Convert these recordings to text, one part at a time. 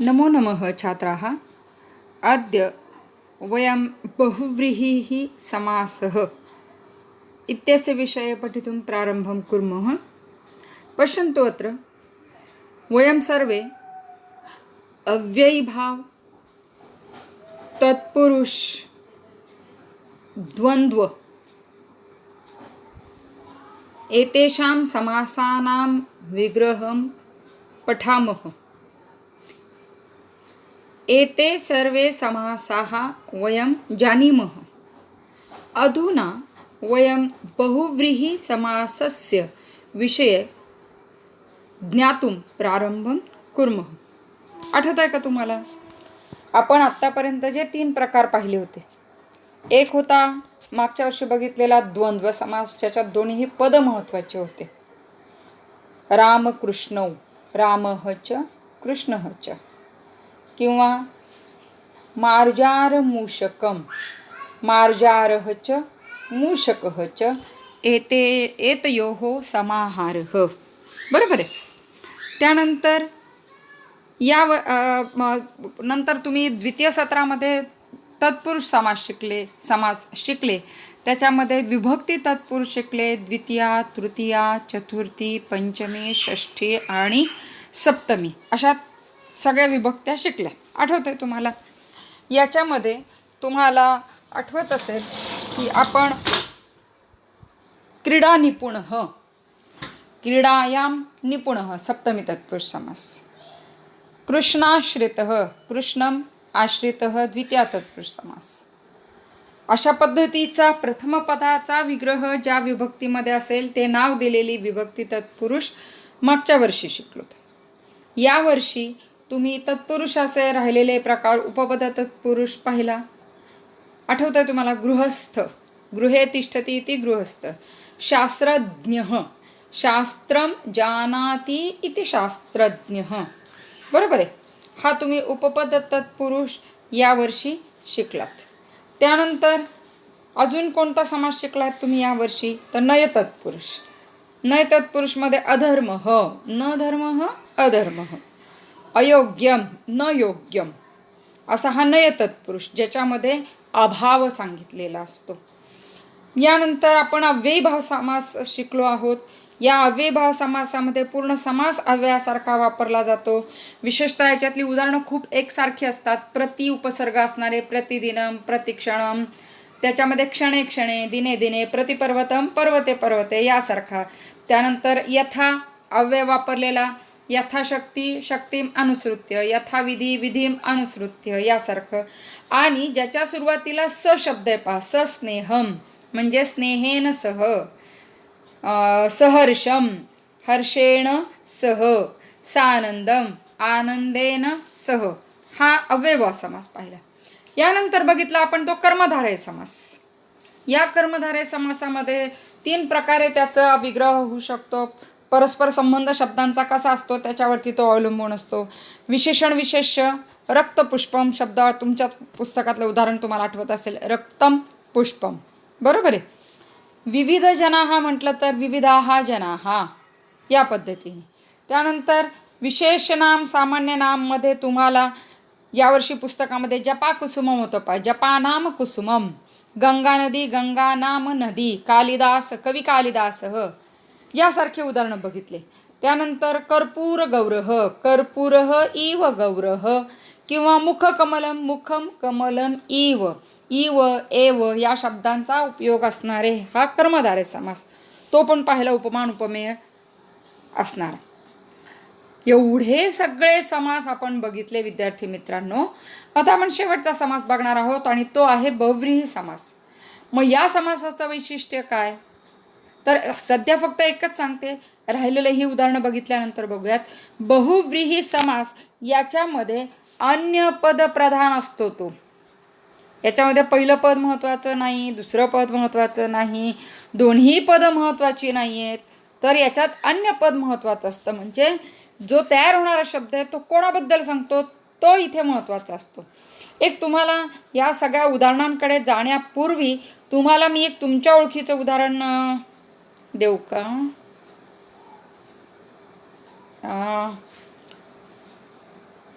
नमो नमः छात्राः। अद्य वयं बहुव्रीहिः समासः। इत्यस्य विषये पठितुं प्रारम्भं कुर्मः। पश्यन्तु अत्र। वयं सर्वे अव्ययीभाव तत्पुरुष द्वन्द्व एतेषां समासानां विग्रहं पठामः। एते सर्वे समासाः वयं जानीमः। अधुना वयं बहुव्रीहिसमासस्य विषये ज्ञातुं प्रारंभं कुर्मः। आठवत आहे का तुम्हाला? आपण आत्तापर्यंत जे तीन प्रकार पाहिले होते एक होता मागच्या वर्षी बघितलेला द्वंद्व समास ज्याच्यात दोन्हीही पद महत्त्वाचे होते. रामकृष्णौ रामः च कृष्णः च. किंवा मार्जारमूषकं मार्जारः च मूषकः च एते एतयोः समाहारः. बरोबर आहे? त्यानंतर या व नंतर तुम्ही द्वितीय सत्रामध्ये तत्पुरुष समास शिकले समास शिकले. त्याच्यामध्ये विभक्ती तत्पुरुष शिकले द्वितीया तृतीया चतुर्थी पंचमी षष्ठी आणि सप्तमी. अशा सगळ्या विभक्त्या शिकल्या. आठवत आहे तुम्हाला? याच्यामध्ये तुम्हाला आठवत असेल की आपण क्रीडा निपुण क्रीडायां निपुणः सप्तमी तत्पुरुष समास. कृष्णाश्रितः कृष्णम आश्रितः द्वितीया तत्पुरुष समास. अशा पद्धतीचा प्रथम पदाचा विग्रह ज्या विभक्तीमध्ये असेल ते नाव दिलेली विभक्ती तत्पुरुष मागच्या वर्षी शिकलो यावर्षी तुम्ही तत्पुरुषाचे राहिलेले प्रकार उपपद तत्पुरुष पाहिला. आठवतं तुम्हाला गृहस्थ. गृहे तिष्ठती इति गृहस्थ. शास्त्रज्ञ. शास्त्रम जानाति इति शास्त्रज्ञ. बरोबर आहे? हा तुम्ही उपपद तत्पुरुष यावर्षी शिकलात. त्यानंतर अजून कोणता समाज शिकलात तुम्ही यावर्षी तर नय तत्पुरुष. नय तत्पुरुषमध्ये अधर्म ह. न धर्म अधर्म अयोग्यम न योग्यम असा हा नय तत्पुरुष ज्याच्यामध्ये अभाव सांगितलेला असतो. यानंतर आपण अव्ययीभाव समास शिकलो आहोत. या अव्ययीभाव समासामध्ये पूर्ण समास अव्ययासारखा वापरला जातो. विशेषतः याच्यातली उदाहरणं खूप एकसारखी असतात. प्रति उपसर्ग असणारे प्रतिदिनम प्रतिक्षणम त्याच्यामध्ये क्षणे क्षणे दिने दिने प्रतिपर्वतम पर्वते पर्वते यासारखा. त्यानंतर यथा अव्यय वापरलेला यथाशक्ती शक्तीम अनुसृत्य यथाविधी विधीम अनुसृत्य यासारखं. आणि ज्याच्या सुरुवातीला स शब्द आहे पहा सस्नेहम म्हणजे स्नेहेन सह सहर्षम हर्षेण सह सानंदम आनंदेन सह. हा अव्ययभाव समास पाहिला. यानंतर बघितला आपण तो कर्मधारय समास. या कर्मधारय समासामध्ये तीन प्रकारे त्याचा विग्रह होऊ शकतो. परस्पर संबंध शब्दांचा कसा असतो त्याच्यावरती तो अवलंबून असतो. विशेषण विशेष्य रक्तपुष्पम शब्द तुमच्या पुस्तकातलं उदाहरण तुम्हाला आठवत असेल. रक्तम पुष्पम. बरोबर आहे? विविध जनाहा म्हटलं तर विविधाहा जनाहा या पद्धतीने. त्यानंतर विशेष नाम सामान्य नाममध्ये तुम्हाला यावर्षी पुस्तकामध्ये जपा कुसुमम होतं पा जपा नाम कुसुमम गंगा नदी गंगा नाम नदी कालिदास कवी कालिदास. यासारखे उदाहरणं बघितले. त्यानंतर कर्पूर गौरह कर्पूरह इव गौरह किंवा मुख कमलम मुखम कमलम इव इव एव या शब्दांचा उपयोग असणारे हा कर्मधारे समास. तो पण पाहिला उपमान उपमेय असणार. एवढे सगळे समास आपण बघितले विद्यार्थी मित्रांनो. आता आपण शेवटचा समास बघणार आहोत आणि तो आहे बव्रीही समास. मग या समासाचं वैशिष्ट्य काय? तर सध्या फक्त एकच सांगते राहिलेलं ही उदाहरणं बघितल्यानंतर बघूयात. बहुव्रीही समास याच्यामध्ये अन्य पद प्रधान असतो तो. याच्यामध्ये पहिलं पद महत्त्वाचं नाही दुसरं पद महत्त्वाचं नाही दोन्ही पदं महत्त्वाची नाही आहेत तर याच्यात अन्य पद महत्त्वाचं असतं म्हणजे जो तयार होणारा शब्द आहे तो कोणाबद्दल सांगतो? तो इथे महत्त्वाचा असतो. एक तुम्हाला या सगळ्या उदाहरणांकडे जाण्यापूर्वी तुम्हाला मी एक तुमच्या ओळखीचं उदाहरण देऊ का?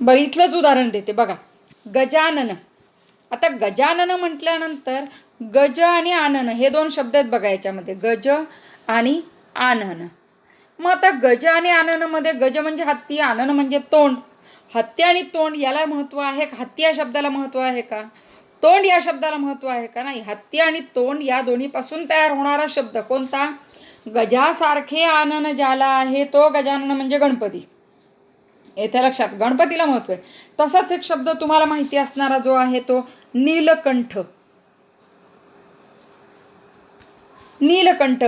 बरं इथलंच उदाहरण देते. बघा गजानन. आता गजानन म्हटल्यानंतर गज आणि आनन हे दोन शब्द आहेत बघा याच्यामध्ये. गज आणि आनन. मग आता गज आणि आननमध्ये गज म्हणजे हत्ती आनन म्हणजे तोंड. हत्ती आणि तोंड याला महत्त्व आहे का? हत्ती या शब्दाला महत्त्व आहे का? तोंड या शब्दाला महत्त्व आहे का नाही? हत्ती आणि तोंड या दोन्हीपासून तयार होणारा शब्द कोणता? गजासारखे आनन ज्याला आहे तो गजानन म्हणजे गणपती. येथे लक्षात गणपतीला महत्त्व आहे. तसाच एक शब्द तुम्हाला माहिती असणारा जो आहे तो नीलकंठ. नीलकंठ.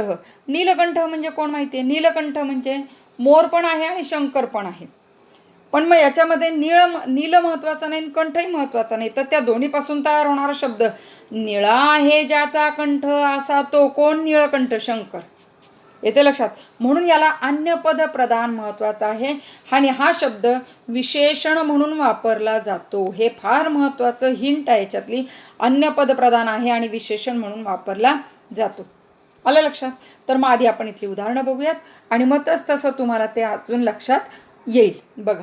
नीलकंठ म्हणजे कोण माहिती आहे? नीलकंठ म्हणजे मोर पण आहे आणि शंकर पण आहे. पण मग याच्यामध्ये निळ नील महत्त्वाचा नाही आणि कंठही महत्त्वाचा नाही. तर त्या दोन्हीपासून तयार होणारा शब्द निळा आहे ज्याचा कंठ असा तो कोण? निळकंठ शंकर. येते लक्षात? म्हणून याला अन्यपद प्रदान महत्त्वाचा आहे. आणि हा शब्द विशेषण म्हणून वापरला जातो. हे फार महत्वाचं हिंट आहे याच्यातली. अन्यपद प्रदान आहे आणि विशेषण म्हणून वापरला जातो. आलं लक्षात? तर मग आधी आपण इथली उदाहरणं बघूयात. आणि मग तस तसं तुम्हाला ते अजून लक्षात येईल. बघा.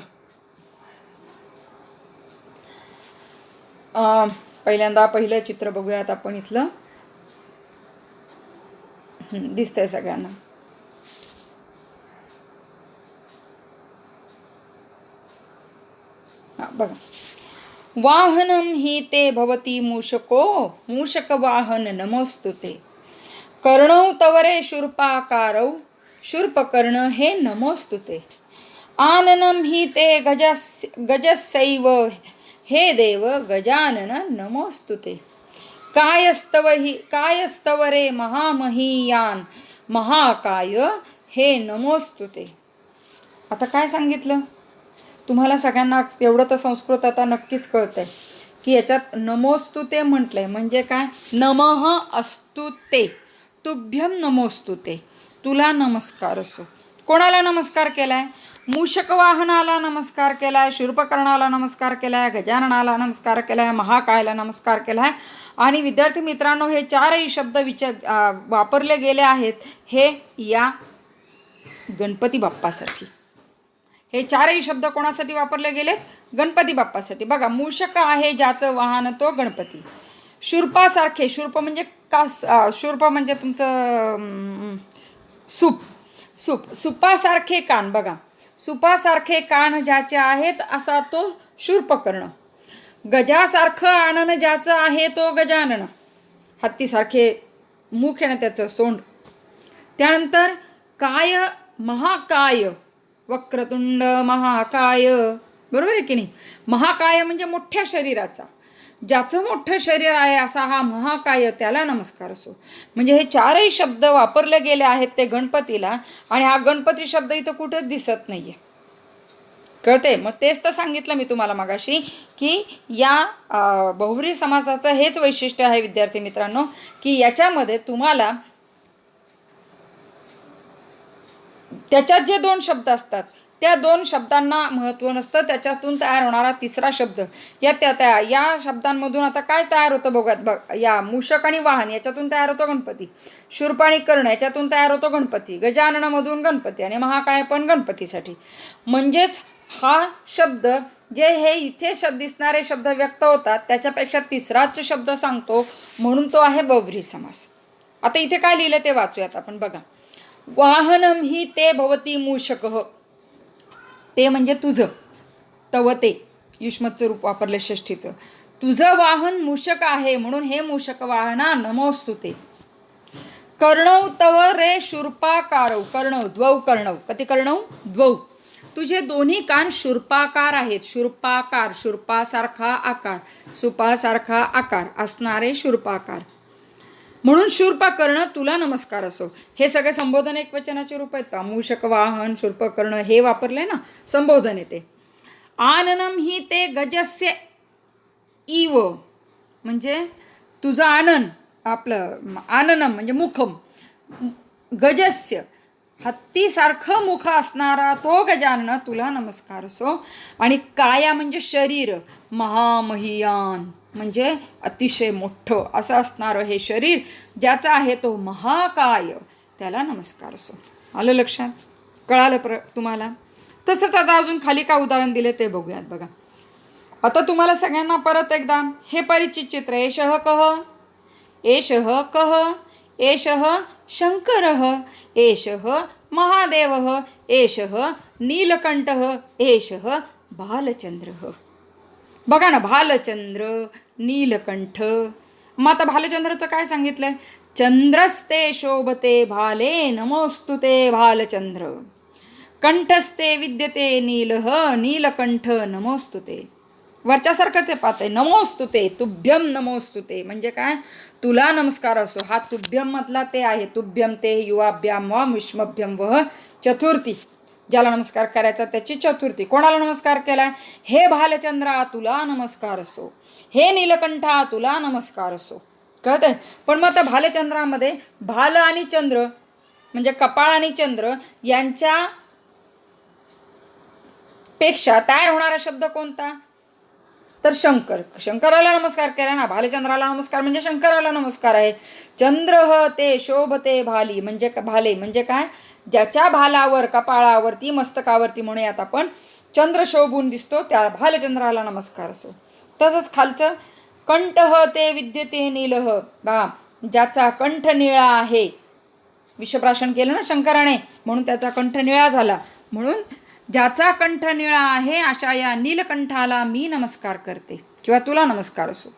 पहिल्यांदा पहिलं चित्र बघूयात आपण इथलं. दिसतंय सगळ्यांना. बघा. वाहनं हि ते भवती मूषको मूषक वाहन नमोस्तु ते कर्णौ तवरे शूर्पाकारौ शूर्पकर्ण हे नमोस्तु ते आननं हि ते गजस गजस्सैव हे देव गजानन नमोस्तु ते. कायस्तव हि कायस्तव रे महामहीयान महाकाय हे नमोस्तु ते. आता काय सांगितलं? तुम्हाला सगळ्यांना एवढं तर संस्कृत आता नक्कीच कळतंय. की याच्यात नमोस्तु ते म्हटलंय. म्हणजे काय? नमः अस्तु ते. तुभ्यम नमोस्तु ते. तुला नमस्कार असो. कोणाला नमस्कार केलाय? मूषक वाहनाला नमस्कार केलाय शूर्पकर्णाला नमस्कार केलाय गजाननाला नमस्कार केलाय महाकायला नमस्कार केलाय. आणि विद्यार्थी मित्रांनो हे चारही शब्द विचार वापरले गेले आहेत. हे या गणपती बाप्पासाठी. हे चारही शब्द कोणासाठी वापरले गेलेत गणपती बाप्पासाठी. बघा मूषक आहे ज्याचं वाहन तो गणपती. शूर्पासारखे शूर्प म्हणजे कास शूर्प म्हणजे तुमचं सूप. सूप. सुपासारखे कान बघा. सुपासारखे कान ज्याचे आहेत असा तो शूर्पकर्ण गजासारखं आनन ज्याचं आहे तो गजानन. हत्तीसारखे मुख आहे ना त्याचं सोंड. त्यानंतर काय महाकाय. वक्रतुंड महाकाय. बरोबर आहे की नाही? महाकाय म्हणजे मोठ्या शरीराचा. ज्याचं मोठं शरीर आहे असा हा महाकाय त्याला नमस्कार असो. म्हणजे हे चारही शब्द वापरले गेले आहेत ते गणपतीला आणि हा गणपती शब्द इथं कुठंच दिसत नाहीये. कळते मग तेच तर सांगितलं मी तुम्हाला मागाशी की या बहुरी समासाचं हेच वैशिष्ट्य आहे विद्यार्थी मित्रांनो की याच्यामध्ये तुम्हाला त्याच्यात जे दोन शब्द असतात त्या दोन शब्दांना महत्त्व नसतं त्याच्यातून तयार होणारा तिसरा शब्द. या त्या त्या या शब्दांमधून आता काय तयार होतं बघा बघ या मूषक आणि वाहन याच्यातून तयार होतो गणपती. शूरपाणी कर्ण याच्यातून तयार होतो गणपती. गजाननामधून गणपती आणि महाकाय पण गणपतीसाठी. म्हणजेच हा शब्द जे हे इथे शब्द दिसणारे शब्द व्यक्त होतात त्याच्यापेक्षा तिसराच शब्द सांगतो म्हणून तो आहे बवरी समास. आता इथे काय लिहिलं ते वाचूयात आपण बघा. वाहनम ही ते भवती मूषक. ते म्हणजे तुझं. तव ते. युष्मतचं रूप वापरलं षष्ठीचं. तुझं वाहन मूषक आहे म्हणून हे मूषक वाहना नमोस्तु ते. कर्णव तव रे शूर्पाकारव कर्णव द्वौ कर्णव कधी कर्णव द्वौ. तुझे दोन्ही कान शूर्पाकार आहेत. शूर्पाकार शूर्पासारखा आकार. सुपासारखा आकार. असणारे शूर्पाकार. म्हणून शूर्पा कर्ण तुला नमस्कार असो. हे सगळे संबोधन एक वचनाचे रूप आहेत. का मूषक वाहन शूर्पकर्ण हे वापरले ना? संबोधन येते. आननम ही ते गजस्य इव. म्हणजे तुझं आनन आपलं आननम म्हणजे मुखम. गजस्य. हत्तीसारखं मुख असणारा तो गजानन तुला नमस्कार असो. आणि काया म्हणजे शरीर महामहियान म्हणजे अतिशय मोठं असं असणारं हे शरीर ज्याचा आहे तो महाकाय त्याला नमस्कार असो. आलं लक्षात? कळालं प्र तुम्हाला? तसंच आता अजून खाली काय उदाहरण दिले ते बघूयात बघा. आता तुम्हाला सगळ्यांना परत एकदा हे परिचित चित्र एषः कह एषः कह एषः शङ्करः एषः महादेवः एषः नीलकण्ठः एषः बालचन्द्रः। बघा ना भालचंद्र नीलकंठ। मग आता भालचंद्राचं काय सांगितलंय? चंद्रस्ते शोभते भाले नमोस्तु ते भालचंद्र कंठस्ते विद्यते नीलह नीलकंठ नमोस्तु ते। वरच्यासारखंच आहे पाहते नमोस्तु ते तुभ्यम नमोस्तु ते म्हणजे काय? तुला नमस्कार असो. हा तुभ्यम मधला ते आहे. तुभ्यम ते युवाभ्याम वा विष्मभ्यम व चतुर्थी. ज्याला नमस्कार करायचा त्याची चतुर्थी. कोणाला नमस्कार केलाय? हे भालचंद्रा तुला नमस्कार असो. हे नीलकंठा तुला नमस्कार असो. कळतंय? पण मग आता भालचंद्रामध्ये भाल आणि चंद्र म्हणजे कपाळ आणि चंद्र यांच्या पेक्षा तयार होणारा शब्द कोणता? तर शंकर. शंकराला नमस्कार केला ना भालचंद्राला नमस्कार म्हणजे शंकराला नमस्कार आहे. चंद्र ह ते शोभते भाली म्हणजे भाले म्हणजे काय? ज्याच्या भालावर कपाळावरती मस्तकावरती म्हणूयात आपण चंद्र शोभून दिसतो त्या भालचंद्राला नमस्कार असो. तसंच खालचं कंठह ते विद्यते नीलह बा ज्याचा कंठ निळा आहे. विषप्राशन केलं ना शंकराने म्हणून त्याचा कंठ निळा झाला. म्हणून ज्याचा कंठ निळा आहे अशा या नीलकंठाला मी नमस्कार करते. किंवा तुला नमस्कार असो.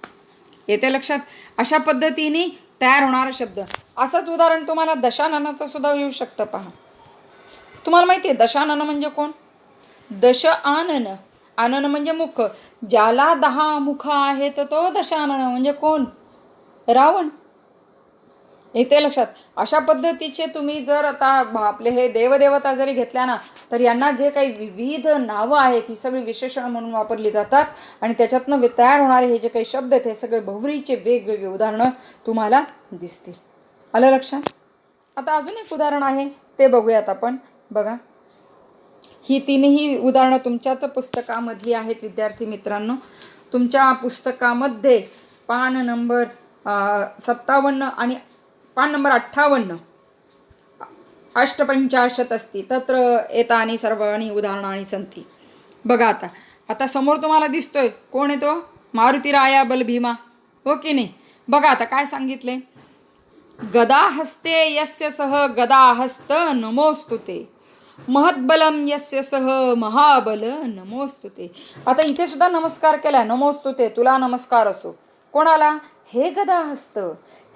येते लक्षात? अशा पद्धतीने तयार होणारा शब्द. असंच उदाहरण तुम्हाला दशाननाचं सुद्धा येऊ शकतं पहा. तुम्हाला माहिती आहे दशानन म्हणजे कोण? दश आनन. आनन म्हणजे मुख. ज्याला दहा मुख आहेत तो दशानन म्हणजे कोण? रावण. येते लक्षात. अशा पद्धतीचे तुम्ही जर आता आपले हे देवदेवता जरी घेतल्या ना तर यांना जे काही विविध नावं आहेत ही सगळी विशेषण म्हणून वापरली जातात. आणि त्याच्यातनं तयार होणारे हे जे काही शब्द आहेत हे सगळे भवरीचे वेगवेगळे उदाहरणं तुम्हाला दिसतील. आलं लक्षात? आता अजून एक उदाहरण आहे ते बघूयात आपण. बघा. ही तीनही उदाहरणं तुमच्याच पुस्तकामधली आहेत विद्यार्थी मित्रांनो. तुमच्या पुस्तकामध्ये पान नंबर सत्तावन्न आणि पान नंबर अठ्ठावन्न. अष्टपंचाशत अस्ति. तत्र एतानि सर्वाणि उदाहरणानि सन्ति. बघा आता. आता समोर तुम्हाला दिसतोय. कोण आहे तो? मारुतीराया बल भीमा हो की नाही? बघा आता काय सांगितले? गदा हस्ते यस्य सह गदा हस्त नमोस्तुते महत्बलम यस्य सह महाबल नमोस्तु ते. आता इथे सुद्धा नमस्कार केलाय. नमोस्तु ते. तुला नमस्कार असो. कोणाला? हे गदा हस्त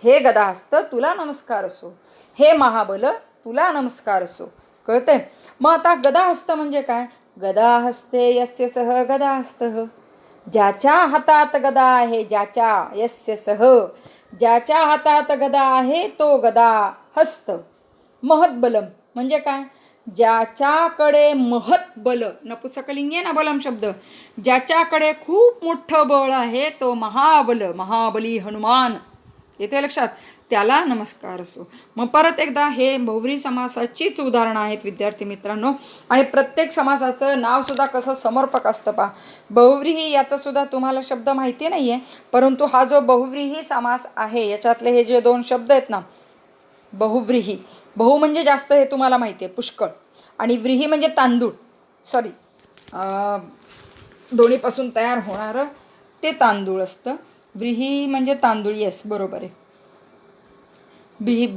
हे गदाहस्त तुला नमस्कार असो. हे महाबल तुला नमस्कार असो. कळतंय? मग आता गदाहस्त म्हणजे काय? गदाहस्ते यस्य सह गदाहस्त. ज्याच्या हातात गदा आहे ज्याच्या यस्य सह. ज्याच्या हातात गदा आहे तो गदा हस्त महत्बलम म्हणजे काय? ज्याच्याकडे महत बल आहे ना बलम शब्द. ज्याच्याकडे खूप मोठं बळ आहे तो महाबल महाबली हनुमान. येते लक्षात? त्याला नमस्कार असो. मग परत एकदा हे बहुव्री समासाचीच उदाहरणं आहेत विद्यार्थी मित्रांनो. आणि प्रत्येक समासाचं नावसुद्धा कसं समर्पक असतं पा बहुव्रीही याचासुद्धा तुम्हाला शब्द माहिती नाही आहे परंतु हा जो बहुव्रीही समास आहे याच्यातले हे जे दोन शब्द आहेत ना बहुव्रीही. बहु म्हणजे जास्त हे तुम्हाला माहिती आहे पुष्कळ. आणि व्रीही म्हणजे तांदूळ. सॉरी दोन्हीपासून तयार होणारं ते तांदूळ असतं. व्रीही म्हणजे तांदूळ येस बरोबर आहे. बिही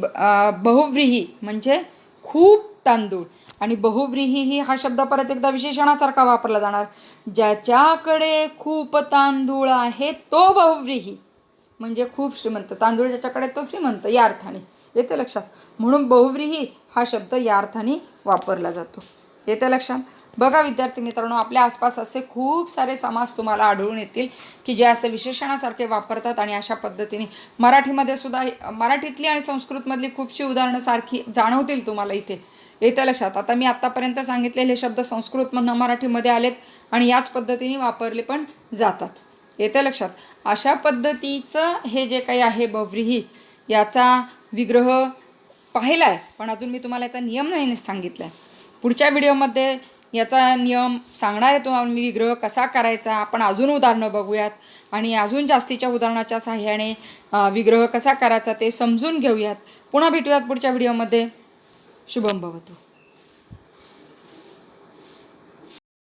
बहुव्रीही म्हणजे खूप तांदूळ. आणि बहुव्रीही ही हा शब्द परत एकदा विशेषणासारखा वापरला जाणार. ज्याच्याकडे खूप तांदूळ आहे तो बहुव्रीही. म्हणजे खूप श्रीमंत. तांदूळ ज्याच्याकडे तो श्रीमंत या अर्थाने. येते लक्षात. म्हणून बहुव्रीही हा शब्द या अर्थाने वापरला जातो. येते लक्षात? बघा विद्यार्थी मित्रांनो आपल्या आसपास असे खूप सारे समास तुम्हाला आढळून येतील की जे असे विशेषणासारखे वापरतात आणि अशा पद्धतीने मराठीमध्ये सुद्धा मराठीतली आणि संस्कृतमधली खूपशी उदाहरणं सारखी जाणवतील तुम्हाला इथे. येत्या लक्षात. आता मी आत्तापर्यंत सांगितलेले शब्द संस्कृतमधनं मराठीमध्ये आलेत आणि याच पद्धतीने वापरले पण जातात. येत्या लक्षात. अशा पद्धतीचं हे जे काही आहे बव्रीही याचा विग्रह पाहिला आहे पण अजून मी तुम्हाला याचा नियम नाही सांगितला आहे पुढच्या व्हिडिओमध्ये याचा नियम सांगणार आहे तुम्हाला मी विग्रह कसा करायचा? आपण अजून उदाहरणं बघूयात. आणि अजून जास्तीच्या उदाहरणाच्या साह्याने विग्रह कसा करायचा ते समजून घेऊयात. पुन्हा भेटूयात पुढच्या व्हिडिओमध्ये. शुभम भवतो.